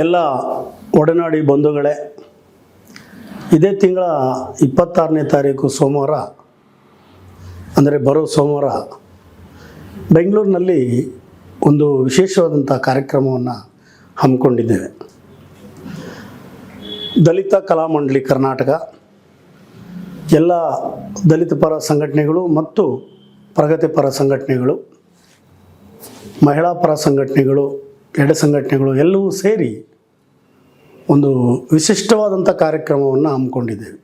ಎಲ್ಲ ಒಡನಾಡಿ ಬಂಧುಗಳೇ, ಇದೇ ತಿಂಗಳ ಇಪ್ಪತ್ತಾರನೇ ತಾರೀಕು ಸೋಮವಾರ, ಅಂದರೆ ಬರೋ ಸೋಮವಾರ ಬೆಂಗಳೂರಿನಲ್ಲಿ ಒಂದು ವಿಶೇಷವಾದಂಥ ಕಾರ್ಯಕ್ರಮವನ್ನು ಹಮ್ಮಿಕೊಂಡಿದ್ದೇವೆ. ದಲಿತ ಕಲಾಮಂಡಳಿ ಕರ್ನಾಟಕ, ಎಲ್ಲ ದಲಿತ ಪರ ಸಂಘಟನೆಗಳು ಮತ್ತು ಪ್ರಗತಿಪರ ಸಂಘಟನೆಗಳು, ಮಹಿಳಾ ಪರ ಸಂಘಟನೆಗಳು ಎಡ ಸಂಘಟನೆಗಳು ಎಲ್ಲವೂ ಸೇರಿ ಒಂದು ವಿಶಿಷ್ಟವಾದಂಥ ಕಾರ್ಯಕ್ರಮವನ್ನು ಹಮ್ಮಿಕೊಂಡಿದ್ದೇವೆ.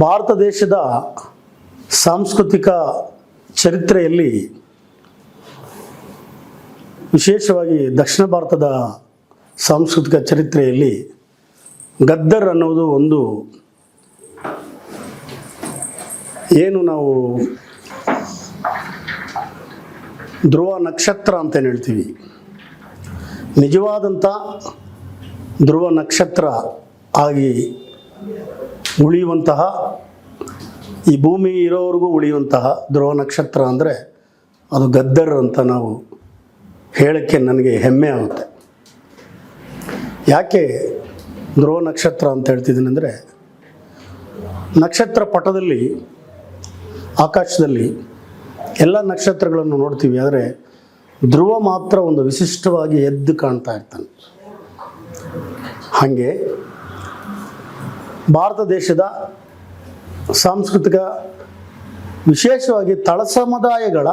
ಭಾರತ ದೇಶದ ಸಾಂಸ್ಕೃತಿಕ ಚರಿತ್ರೆಯಲ್ಲಿ ವಿಶೇಷವಾಗಿ ದಕ್ಷಿಣ ಭಾರತದ ಸಾಂಸ್ಕೃತಿಕ ಚರಿತ್ರೆಯಲ್ಲಿ ಗದ್ದರ್ ಅನ್ನೋದು ಒಂದು ಏನು ನಾವು ಧ್ರುವ ನಕ್ಷತ್ರ ಅಂತೇನು ಹೇಳ್ತೀವಿ. ನಿಜವಾದಂಥ ಧ್ರುವ ನಕ್ಷತ್ರ ಆಗಿ ಉಳಿಯುವಂತಹ, ಈ ಭೂಮಿ ಇರೋವರೆಗೂ ಉಳಿಯುವಂತಹ ಧ್ರುವ ನಕ್ಷತ್ರ ಅಂದರೆ ಅದು ಗದ್ದರ್ ಅಂತ ನಾವು ಹೇಳೋಕ್ಕೆ ನನಗೆ ಹೆಮ್ಮೆ ಆಗುತ್ತೆ. ಯಾಕೆ ಧ್ರುವ ನಕ್ಷತ್ರ ಅಂತ ಹೇಳ್ತಿದ್ದೀನಿ ಅಂದರೆ, ನಕ್ಷತ್ರ ಪಟದಲ್ಲಿ, ಆಕಾಶದಲ್ಲಿ ಎಲ್ಲ ನಕ್ಷತ್ರಗಳನ್ನು ನೋಡ್ತೀವಿ, ಆದರೆ ಧ್ರುವ ಮಾತ್ರ ಒಂದು ವಿಶಿಷ್ಟವಾಗಿ ಎದ್ದು ಕಾಣ್ತಾ ಇರ್ತಾನೆ. ಹಾಗೆ ಭಾರತ ದೇಶದ ಸಾಂಸ್ಕೃತಿಕ ವಿಶೇಷವಾಗಿ ತಳ ಸಮುದಾಯಗಳ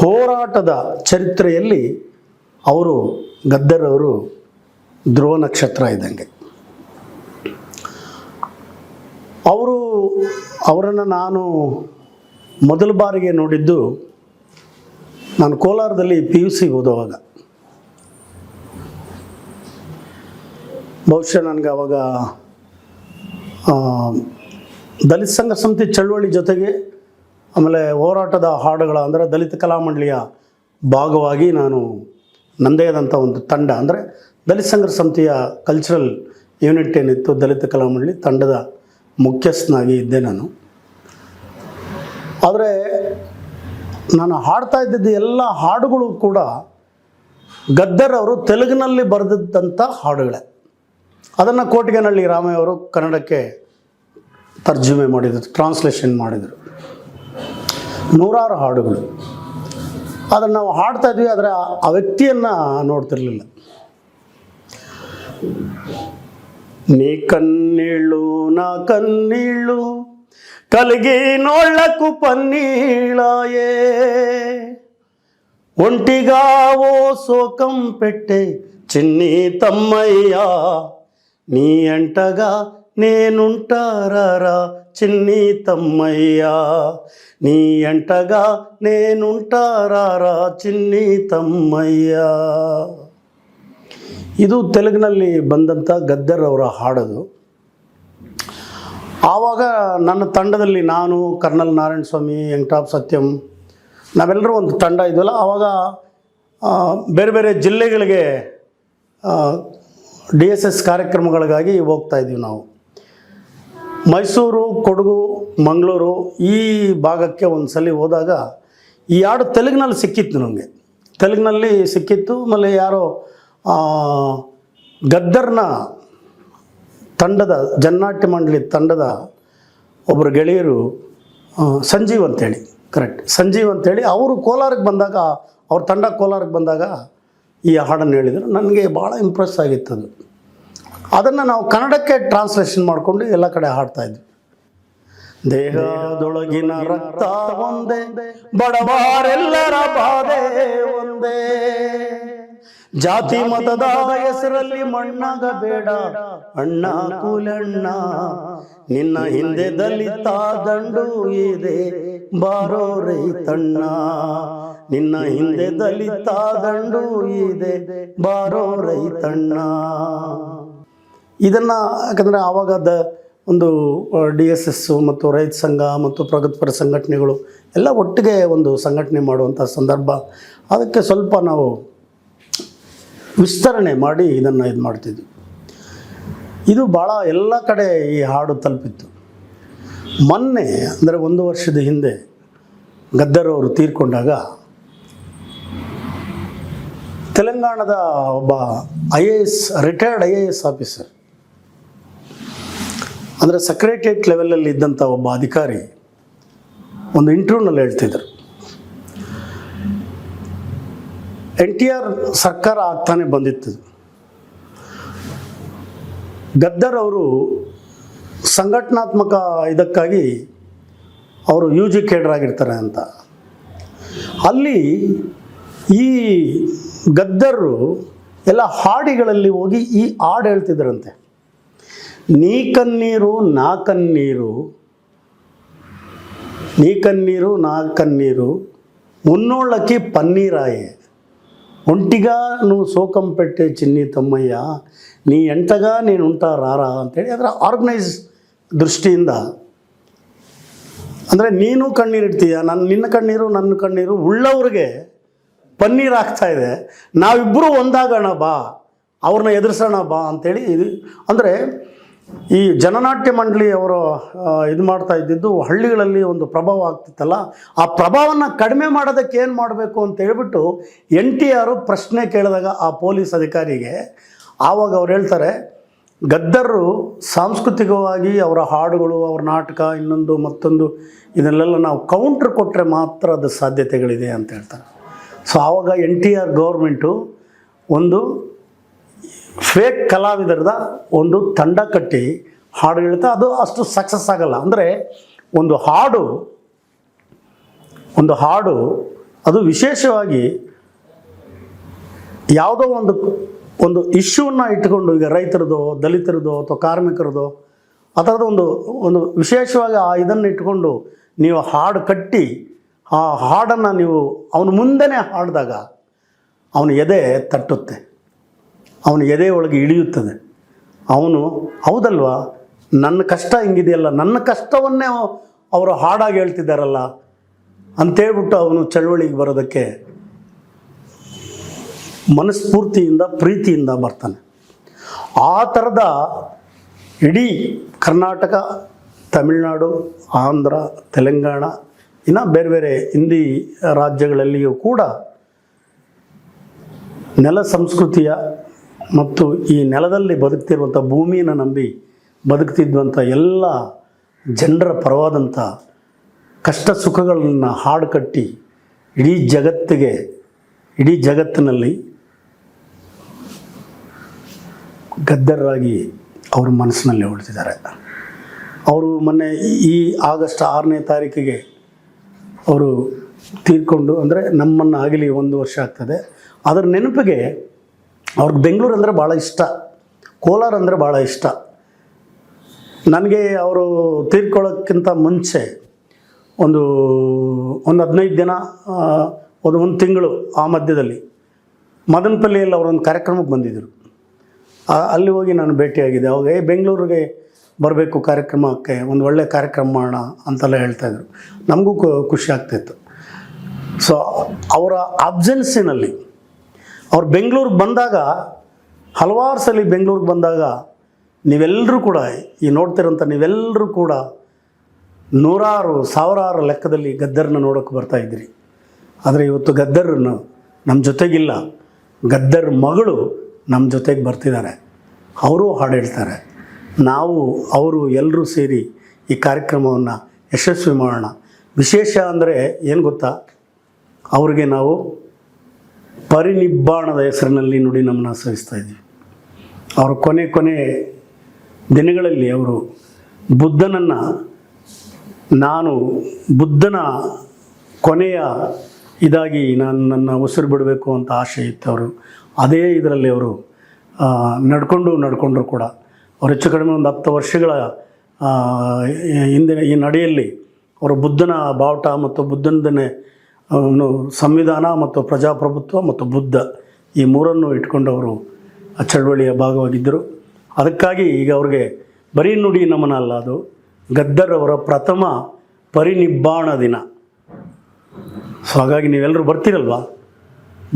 ಹೋರಾಟದ ಚರಿತ್ರೆಯಲ್ಲಿ ಅವರು ಗದ್ದರವರು ಧ್ರುವ ನಕ್ಷತ್ರ ಇದ್ದಂಗೆ. ಅವರು ಅವರನ್ನು ನಾನು ಮೊದಲ ಬಾರಿಗೆ ನೋಡಿದ್ದು ನಾನು ಕೋಲಾರದಲ್ಲಿ ಪಿ ಯು ಸಿ ಓದುವಾಗ. ಬಹುಶಃ ನನಗೆ ಅವಾಗ ದಲಿತ ಸಂಘ ಸಮಿತಿ ಚಳುವಳಿ ಜೊತೆಗೆ ಆಮೇಲೆ ಹೋರಾಟದ ಹಾಡುಗಳ, ಅಂದರೆ ದಲಿತ ಕಲಾಮಂಡಳಿಯ ಭಾಗವಾಗಿ ನಾನು ನನ್ನದೇ ಆದಂಥ ಒಂದು ತಂಡ, ಅಂದರೆ ದಲಿತ ಸಂಘ ಸಮಿತಿಯ ಕಲ್ಚರಲ್ ಯೂನಿಟ್ ಏನಿತ್ತು, ದಲಿತ ಕಲಾಮಂಡಳಿ ತಂಡದ ಮುಖ್ಯಸ್ಥನಾಗಿ ಇದ್ದೆ ನಾನು. ಆದರೆ ನಾನು ಹಾಡ್ತಾ ಇದ್ದಿದ್ದ ಎಲ್ಲ ಹಾಡುಗಳು ಕೂಡ ಗದ್ದರ್ ಅವರು ತೆಲುಗಿನಲ್ಲಿ ಬರೆದಿದ್ದಂಥ ಹಾಡುಗಳೇ. ಅದನ್ನು ಕೋಟಿಗೆನಹಳ್ಳಿ ರಾಮಯ್ಯವರು ಕನ್ನಡಕ್ಕೆ ತರ್ಜುಮೆ ಮಾಡಿದರು ಟ್ರಾನ್ಸ್ಲೇಷನ್ ಮಾಡಿದರು. ನೂರಾರು ಹಾಡುಗಳು. ಅದನ್ನು ನಾವು ಹಾಡ್ತಾ ಇದ್ವಿ, ಆದರೆ ಆ ವ್ಯಕ್ತಿಯನ್ನು ನೋಡ್ತಿರಲಿಲ್ಲ. ನೀ ಕಣ್ಣೀಳು, ನಾ ಕಣ್ಣೀಳು కలిగి నోళ్లకు పన్నీళాయే ఒంటిగా ఓ శోకం పెట్టే చిన్ని తమ్మయ్యా నీ అంటగా నేనుంటారా చిన్ని తమ్మయ్యా నీ అంటగా నేనుంటారా చిన్ని తమ్మయ్యా ಇದು ತೆಲುಗಿನಲ್ಲಿ ಬಂದಂಥ ಗದ್ದರ್ ಅವರ ಹಾಡೋದು ಆವಾಗ ನನ್ನ ತಂಡದಲ್ಲಿ ನಾನು, ಕರ್ನಲ್ ನಾರಾಯಣ ಸ್ವಾಮಿ, ವೆಂಕಟಾಪ್ ಸತ್ಯಂ, ನಾವೆಲ್ಲರೂ ಒಂದು ತಂಡ ಇದ್ವಲ್ಲ, ಆವಾಗ ಬೇರೆ ಬೇರೆ ಜಿಲ್ಲೆಗಳಿಗೆ ಡಿ ಎಸ್ ಎಸ್ ಕಾರ್ಯಕ್ರಮಗಳಿಗಾಗಿ ಹೋಗ್ತಾ ಇದ್ದೀವಿ ನಾವು. ಮೈಸೂರು, ಕೊಡಗು, ಮಂಗಳೂರು ಈ ಭಾಗಕ್ಕೆ ಒಂದು ಸಲ ಹೋದಾಗ ಈ ಹಾಡು ತೆಲುಗಿನಲ್ಲಿ ಸಿಕ್ಕಿತ್ತು ನನಗೆ ತೆಲುಗಿನಲ್ಲಿ ಸಿಕ್ಕಿತ್ತು, ಆಮೇಲೆ ಯಾರೋ ಗದ್ದರ್ನ ತಂಡದ, ಜನ್ನಾಟ್ಯ ಮಂಡಳಿ ತಂಡದ ಒಬ್ಬರು ಗೆಳೆಯರು ಸಂಜೀವ್ ಅಂತೇಳಿ ಕರೆಕ್ಟ್ ಸಂಜೀವ್ ಅಂತೇಳಿ ಅವರು ಕೋಲಾರಕ್ಕೆ ಬಂದಾಗ, ಅವ್ರ ತಂಡ ಕೋಲಾರಕ್ಕೆ ಬಂದಾಗ ಈ ಹಾಡನ್ನು ಹೇಳಿದರು. ನನಗೆ ಭಾಳ ಇಂಪ್ರೆಸ್ ಆಗಿತ್ತು ಅದು. ಅದನ್ನು ನಾವು ಕನ್ನಡಕ್ಕೆ ಟ್ರಾನ್ಸ್ಲೇಷನ್ ಮಾಡಿಕೊಂಡು ಎಲ್ಲ ಕಡೆ ಹಾಡ್ತಾ ಇದ್ವಿ. ದೇಹದೊಳಗಿನ ರಕ್ತ ಒಂದೇ ಬಡವರೆಲ್ಲರ ಬಾಧೆ ಒಂದೇ. ಜಾತಿ ಮತದ ಹೆಸರಲ್ಲಿ ಮಣ್ಣಾಗ ಬೇಡ. ಅಣ್ಣ ಕೂಲಣ್ಣ. ನಿನ್ನ ಹಿಂದೆ ದಲಿತ ದಂಡು ಇದೆ. ಬಾರೋ ರೈತಣ್ಣ. ನಿನ್ನ ಹಿಂದೆ ದಲಿತ ದಂಡು ಇದೆ. ಬಾರೋ ರೈತಣ್ಣ. ಇದನ್ನು ಯಾಕಂದರೆ ಆವಾಗ ದ ಒಂದು ಡಿ ಎಸ್ ಎಸ್ಸು ಮತ್ತು ರೈತ ಸಂಘ ಮತ್ತು ಪ್ರಗತಿಪರ ಸಂಘಟನೆಗಳು ಎಲ್ಲ ಒಟ್ಟಿಗೆ ಒಂದು ಸಂಘಟನೆ ಮಾಡುವಂಥ ಸಂದರ್ಭ. ಅದಕ್ಕೆ ಸ್ವಲ್ಪ ನಾವು ವಿಸ್ತರಣೆ ಮಾಡಿ ಇದನ್ನು ಇದು ಮಾಡ್ತಿದ್ವಿ. ಇದು ಭಾಳ ಎಲ್ಲ ಕಡೆ ಈ ಹಾಡು ತಲುಪಿತ್ತು. ಮೊನ್ನೆ ಅಂದರೆ ಒಂದು ವರ್ಷದ ಹಿಂದೆ ಗದ್ದರವರು ತೀರ್ಕೊಂಡಾಗ ತೆಲಂಗಾಣದ ಒಬ್ಬ I A S retired I A S officer ಅಂದರೆ ಸಕ್ರೆಟೇಟ್ ಲೆವೆಲಲ್ಲಿ ಇದ್ದಂಥ ಒಬ್ಬ ಅಧಿಕಾರಿ ಒಂದು ಇಂಟರ್ವ್ಯೂನಲ್ಲಿ ಹೇಳ್ತಿದ್ರು. ಎನ್ ಟಿ ಆರ್ ಸರ್ಕಾರ ಆಗ್ತಾನೆ ಬಂದಿತ್ತು. ಗದ್ದರ್ ಅವರು ಸಂಘಟನಾತ್ಮಕ ಇದಕ್ಕಾಗಿ ಅವರು ಯು ಜಿ ಕೇಡರಾಗಿರ್ತಾರೆ ಅಂತ. ಅಲ್ಲಿ ಈ ಗದ್ದರು ಎಲ್ಲ ಹಾಡಿಗಳಲ್ಲಿ ಹೋಗಿ ಈ ಹಾಡು ಹೇಳ್ತಿದ್ರಂತೆ. ನೀ ಕಣ್ಣೀರು, ನಾ ಕಣ್ಣೀರು, ನೀ ಕಣ್ಣೀರು, ನಾ ಕಣ್ಣೀರು, ಮುನ್ನೋಳಕ್ಕೆ ಪನ್ನೀರಾಯೆ. ఒంటిగా నువ్వు సోకం పెట్టే చిన్ని తమ్మయ్య నీ ఎంటగా నేను ఉంటా రారా ಅಂತೇಳಿ ಅದರ ಆರ್ಗನೈಸ್ ದೃಷ್ಟಿಯಿಂದ ಅಂದರೆ ನೀನು ಕಣ್ಣೀರಿಡ್ತೀಯ ನನ್ನ ನಿನ್ನ ಕಣ್ಣೀರು ನನ್ನ ಕಣ್ಣೀರು ಉಳ್ಳವ್ರಿಗೆ ಪನ್ನೀರು ಆಗ್ತಾ ಇದೆ ನಾವಿಬ್ಬರು ಒಂದಾಗೋಣ ಬಾ ಅವ್ರನ್ನ ಎದುರಿಸೋಣ ಬಾ ಅಂತೇಳಿ ಇದು ಅಂದರೆ ಈ ಜನನಾಟ್ಯ ಮಂಡಳಿ ಅವರು ಇದು ಮಾಡ್ತಾ ಇದ್ದಿದ್ದು ಹಳ್ಳಿಗಳಲ್ಲಿ ಒಂದು ಪ್ರಭಾವ ಆಗ್ತಿತ್ತಲ್ಲ. ಆ ಪ್ರಭಾವನ ಕಡಿಮೆ ಮಾಡೋದಕ್ಕೆ ಏನು ಮಾಡಬೇಕು ಅಂತ ಹೇಳ್ಬಿಟ್ಟು ಎನ್ ಟಿ ಆರು ಪ್ರಶ್ನೆ ಕೇಳಿದಾಗ ಆ ಪೊಲೀಸ್ ಅಧಿಕಾರಿಗೆ ಆವಾಗ ಅವ್ರು ಹೇಳ್ತಾರೆ, ಗದ್ದರರು ಸಾಂಸ್ಕೃತಿಕವಾಗಿ ಅವರ ಹಾಡುಗಳು, ಅವರ ನಾಟಕ, ಇನ್ನೊಂದು ಮತ್ತೊಂದು ಇದನ್ನೆಲ್ಲ ನಾವು ಕೌಂಟ್ರ್ ಕೊಟ್ಟರೆ ಮಾತ್ರ ಅದು ಸಾಧ್ಯತೆಗಳಿದೆ ಅಂತ ಹೇಳ್ತಾರೆ. ಸೊ ಆವಾಗ ಎನ್ ಟಿ ಆರ್ ಗೌರ್ಮೆಂಟು ಒಂದು ಫೇಕ್ ಕಲಾವಿದರದ ಒಂದು ತಂಡ ಕಟ್ಟಿ ಹಾಡು ಹೇಳ್ತಾ ಅದು ಅಷ್ಟು ಸಕ್ಸಸ್ ಆಗಲ್ಲ. ಅಂದರೆ ಒಂದು ಹಾಡು ಒಂದು ಹಾಡು ಅದು ವಿಶೇಷವಾಗಿ ಯಾವುದೋ ಒಂದು ಒಂದು ಇಶ್ಯೂವನ್ನು ಇಟ್ಕೊಂಡು ಈಗ ರೈತರದೋ, ದಲಿತರದೋ ಅಥವಾ ಕಾರ್ಮಿಕರದೋ, ಆ ಥರದ ಒಂದು ಒಂದು ವಿಶೇಷವಾಗಿ ಆ ಇದನ್ನು ಇಟ್ಕೊಂಡು ನೀವು ಹಾಡು ಕಟ್ಟಿ, ಆ ಹಾಡನ್ನು ನೀವು ಅವನ ಮುಂದೆನೇ ಹಾಡಿದಾಗ ಅವನ ಎದೆ ತಟ್ಟುತ್ತೆ. ಅವನ ಎದೆ ಒಳಗೆ ಇಳಿಯುತ್ತದೆ. ಅವನು, ಹೌದಲ್ವಾ? ನನ್ನ ಕಷ್ಟ ಹಿಂಗಿದೆಯಲ್ಲ, ನನ್ನ ಕಷ್ಟವನ್ನೇ ಅವರು ಹಾಡಾಗಿ ಹೇಳ್ತಿದ್ದಾರಲ್ಲ. ಅಂತೇಳ್ಬಿಟ್ಟು ಅವನು ಚಳುವಳಿಗೆ ಬರೋದಕ್ಕೆ ಮನಸ್ಫೂರ್ತಿಯಿಂದ, ಪ್ರೀತಿಯಿಂದ ಬರ್ತಾನೆ. ಆ ಥರದ ಇಡೀ ಕರ್ನಾಟಕ, ತಮಿಳುನಾಡು, ಆಂಧ್ರ, ತೆಲಂಗಾಣ, ಇನ್ನು ಬೇರೆ ಬೇರೆ ಹಿಂದಿ ರಾಜ್ಯಗಳಲ್ಲಿಯೂ ಕೂಡ ನೆಲ ಸಂಸ್ಕೃತಿಯ ಮತ್ತು ಈ ನೆಲದಲ್ಲಿ ಬದುಕ್ತಿರುವಂಥ ಭೂಮಿಯನ್ನು ನಂಬಿ ಬದುಕ್ತಿದ್ವಂಥ ಎಲ್ಲ ಜನರ ಪರವಾದಂಥ ಕಷ್ಟ ಸುಖಗಳನ್ನು ಹಾಡು ಕಟ್ಟಿ ಇಡೀ ಜಗತ್ತಿಗೆ, ಇಡೀ ಜಗತ್ತಿನಲ್ಲಿ ಗದ್ದರಾಗಿ ಅವ್ರ ಮನಸ್ಸಿನಲ್ಲಿ ಉಳಿದಿದ್ದಾರೆ ಅವರು ಮೊನ್ನೆ ಈ ಆಗಸ್ಟ್ ಆರನೇ ತಾರೀಕಿಗೆ ಅವರು ತೀರ್ಕೊಂಡು, ಅಂದರೆ ನಮ್ಮನ್ನು ಆಗಲಿ ಒಂದು ವರ್ಷ ಆಗ್ತದೆ. ಅದರ ನೆನಪಿಗೆ ಅವ್ರಿಗೆ ಬೆಂಗಳೂರು ಅಂದರೆ ಭಾಳ ಇಷ್ಟ. ಕೋಲಾರ ಅಂದರೆ ಭಾಳ ಇಷ್ಟ. ನನಗೆ ಅವರು ತೀರ್ಕೊಳ್ಳೋಕ್ಕಿಂತ ಮುಂಚೆ ಒಂದು ಒಂದು ಹದಿನೈದು ದಿನ ಒಂದು ಒಂದು ತಿಂಗಳು ಆ ಮಧ್ಯದಲ್ಲಿ ಮದನಪಲ್ಲಿಯಲ್ಲಿ ಅವರೊಂದು ಕಾರ್ಯಕ್ರಮಕ್ಕೆ ಬಂದಿದ್ದರು ಅಲ್ಲಿ ಹೋಗಿ ನಾನು ಭೇಟಿಯಾಗಿದ್ದೆ. ಅವಾಗ, ಏ, ಬೆಂಗಳೂರಿಗೆ ಬರಬೇಕು ಕಾರ್ಯಕ್ರಮಕ್ಕೆ, ಒಂದು ಒಳ್ಳೆಯ ಕಾರ್ಯಕ್ರಮ ಮಾಡೋಣ ಅಂತೆಲ್ಲ ಹೇಳ್ತಾಯಿದ್ರು ನಮಗೂ ಖುಷಿ ಆಗ್ತಾಯಿತ್ತು ಸೊ ಅವರ ಅಬ್ಸೆನ್ಸಿನಲ್ಲಿ ಅವ್ರು ಬೆಂಗಳೂರಿಗೆ ಬಂದಾಗ, ಹಲವಾರು ಸಲ ಬೆಂಗಳೂರಿಗೆ ಬಂದಾಗ ನೀವೆಲ್ಲರೂ ಕೂಡ ಈ ನೋಡ್ತಿರೋಂಥ ನೀವೆಲ್ಲರೂ ಕೂಡ ನೂರಾರು, ಸಾವಿರಾರು ಲೆಕ್ಕದಲ್ಲಿ ಗದ್ದರನ್ನ ನೋಡೋಕ್ಕೆ ಬರ್ತಾ ಇದ್ದೀರಿ. ಆದರೆ ಇವತ್ತು ಗದ್ದರನ್ನು ನಮ್ಮ ಜೊತೆಗಿಲ್ಲ. ಗದ್ದರ್ ಮಗಳು ನಮ್ಮ ಜೊತೆಗೆ ಬರ್ತಿದ್ದಾರೆ. ಅವರು ಹಾಡು ಹೇಳ್ತಾರೆ ನಾವು, ಅವರು ಎಲ್ಲರೂ ಸೇರಿ ಈ ಕಾರ್ಯಕ್ರಮವನ್ನು ಯಶಸ್ವಿ ಮಾಡೋಣ. ವಿಶೇಷ ಅಂದರೆ ಏನು ಗೊತ್ತಾ? ಅವ್ರಿಗೆ ನಾವು ಪರಿನಿಬ್ಬಾಣದ ಹೆಸರಿನಲ್ಲಿ ನುಡಿ ನಮ್ಮನ್ನು ಸಹಿಸ್ತಾ ಇದ್ದೀವಿ ಅವರು ಕೊನೆ ಕೊನೆ ದಿನಗಳಲ್ಲಿ ಅವರು ಬುದ್ಧನನ್ನು ನಾನು ಬುದ್ಧನ ಕೊನೆಯ ಇದಾಗಿ ನಾನು ನನ್ನ ಉಸಿರು ಬಿಡಬೇಕು ಅಂತ ಆಸೆ ಇತ್ತು ಅವರು. ಅದೇ ಇದರಲ್ಲಿ ಅವರು ನಡ್ಕೊಂಡು ನಡ್ಕೊಂಡ್ರು ಕೂಡ. ಅವ್ರು ಹೆಚ್ಚು ಕಡಿಮೆ ಒಂದು ಹತ್ತು ವರ್ಷಗಳ ಹಿಂದಿನ ಈ ನಡೆಯಲ್ಲಿ ಅವರು ಬುದ್ಧನ ಬಾವುಟ ಮತ್ತು ಬುದ್ಧನದನ್ನೇ ಸಂವಿಧಾನ ಮತ್ತು ಪ್ರಜಾಪ್ರಭುತ್ವ ಮತ್ತು ಬುದ್ಧ ಈ ಮೂರನ್ನು ಇಟ್ಕೊಂಡವರು ಆ ಚಳವಳಿಯ ಭಾಗವಾಗಿದ್ದರು. ಅದಕ್ಕಾಗಿ ಈಗ ಅವ್ರಿಗೆ ಬರೀ ನುಡಿ ನಮನ ಅಲ್ಲ ಅದು, ಗದ್ದರ್ ಅವರ ಪ್ರಥಮ ಪರಿನಿಬ್ಬಾಣ ದಿನ. ಸೊ ಹಾಗಾಗಿ ನೀವೆಲ್ಲರೂ ಬರ್ತೀರಲ್ವಾ?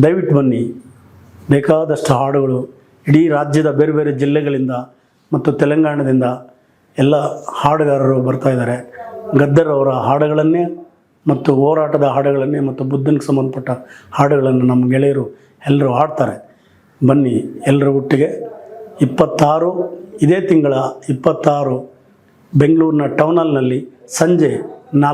ದಯವಿಟ್ಟು ಬನ್ನಿ. ಬೇಕಾದಷ್ಟು ಹಾಡುಗಳು ಇಡೀ ರಾಜ್ಯದ ಬೇರೆ ಬೇರೆ ಜಿಲ್ಲೆಗಳಿಂದ ಮತ್ತು ತೆಲಂಗಾಣದಿಂದ ಎಲ್ಲ ಹಾಡುಗಾರರು ಬರ್ತಾ ಇದ್ದಾರೆ. ಗದ್ದರ್ ಅವರ ಹಾಡುಗಳನ್ನೇ ಮತ್ತು ಹೋರಾಟದ ಹಾಡುಗಳನ್ನೇ ಮತ್ತು ಬುದ್ಧನಿಗೆ ಸಂಬಂಧಪಟ್ಟ ಹಾಡುಗಳನ್ನು ನಮ್ಮ ಗೆಳೆಯರು ಎಲ್ಲರೂ ಹಾಡ್ತಾರೆ. ಬನ್ನಿ ಎಲ್ಲರ ಒಟ್ಟಿಗೆ. ಇಪ್ಪತ್ತಾರು, ಇದೇ ತಿಂಗಳ ಇಪ್ಪತ್ತಾರು ಬೆಂಗಳೂರಿನ ಟೌನಲ್ನಲ್ಲಿ ಸಂಜೆ